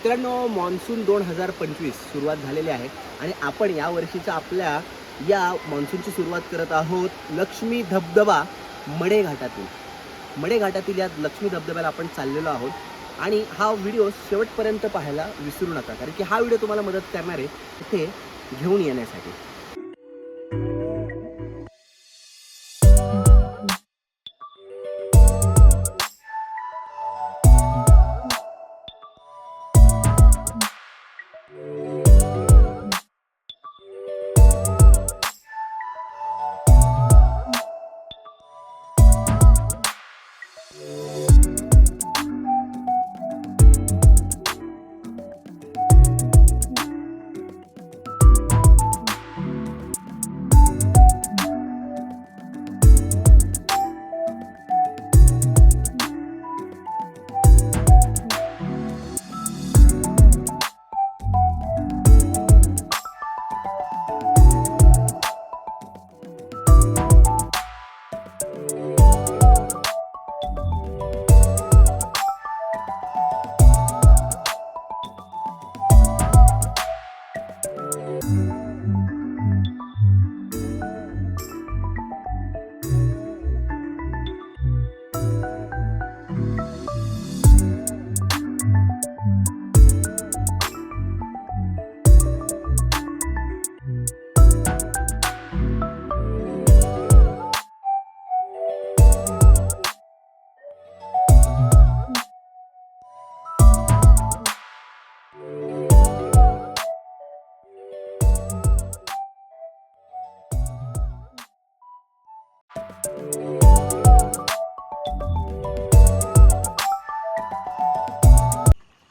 मित्रांनो मान्सून दोन हजार पंचवीस सुरुवात झालेली आहे आणि आपण या वर्षीचा आपल्या या मान्सूनची सुरुवात करत आहोत लक्ष्मी धबधबा मडे घाटातील मडे घाटातील या लक्ष्मी धबधब्याला आपण चाललेलो आहोत आणि हा व्हिडिओ शेवटपर्यंत पाहायला विसरू नका कारण की हा व्हिडिओ तुम्हाला मदत करणार आहे इथे घेऊन येण्यासाठी.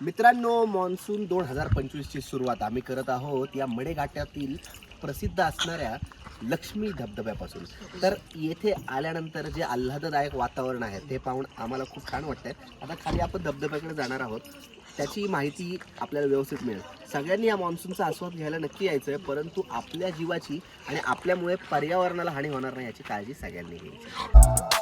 मित्रांनो मान्सून दोन हजार पंचवीसची सुरुवात आम्ही करत आहोत. या मडेघाटातील प्रसिद्ध असणाऱ्या लक्ष्मी धबधब्यापासून. तर येथे आल्यानंतर जे आल्हाददायक वातावरण आहे ते पाहून आम्हाला खूप छान वाटतंय. आता खाली आपण धबधब्याकडे जाणार आहोत. त्याची माहिती आपल्याला व्यवस्थित मिळेल. सगळ्यांनी या मान्सूनचा आस्वाद घ्यायला नक्की यायचं आहे परंतु आपल्या जीवाची आणि आपल्यामुळे पर्यावरणाला हानी होणार नाही याची काळजी सगळ्यांनी घ्यायची.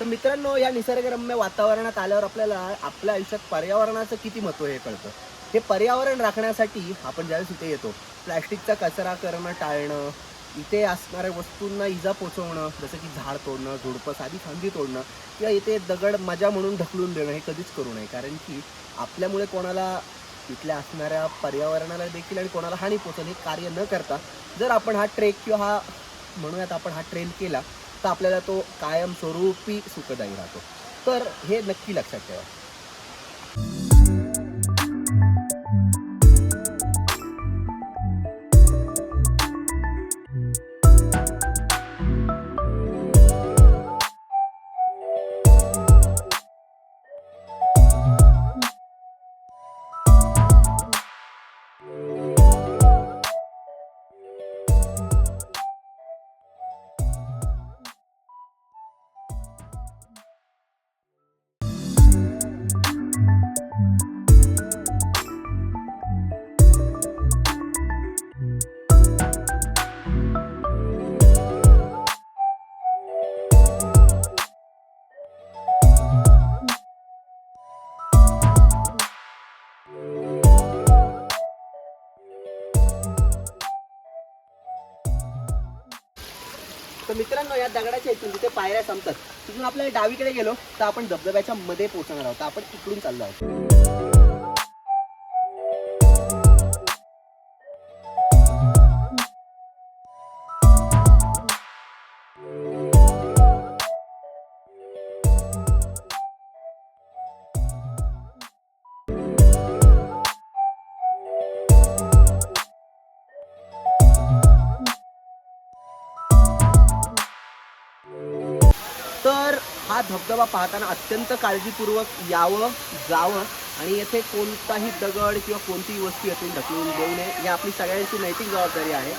तर मित्रांनो या निसर्गरम्य वातावरणात आल्यावर आपल्याला आपल्या आयुष्यात पर्यावरणाचं किती महत्त्व हे कळतं? हे पर्यावरण राखण्यासाठी आपण ज्यावेळेस इथे येतो प्लॅस्टिकचा कचरा करणं टाळणं इथे असणाऱ्या वस्तूंना इजा पोचवणं जसं की झाड तोडणं झुडपं साधी फांदी तोडणं किंवा इथे दगड मजा म्हणून ढकलून देणं हे कधीच करू नये. कारण की आपल्यामुळे कोणाला इथल्या असणाऱ्या पर्यावरणाला देखील आणि कोणाला हानी पोचेल हे कार्य न करता जर आपण हा ट्रेक किंवा हा म्हणूयात आपण हा ट्रेल केला तर आपल्याला तो कायमस्वरूपी सुखदायी राहतो. तर हे नक्की लक्षात ठेवा. तर मित्रांनो या दगडाच्या इथून तिथे पायऱ्या संपतात. तिथून आपल्याला डावीकडे गेलो तर आपण धबधब्याच्या मध्ये पोहोचणार आहोत. आपण इकडून चाललो आहोत. तर हा धबधबा पाहताना अत्यंत काळजीपूर्वक यावं जावं आणि येथे कोणताही दगड किंवा कोणतीही वस्तू येथून ढकलून देऊ नये. ही आपली सगळ्यांची नैतिक जबाबदारी आहे.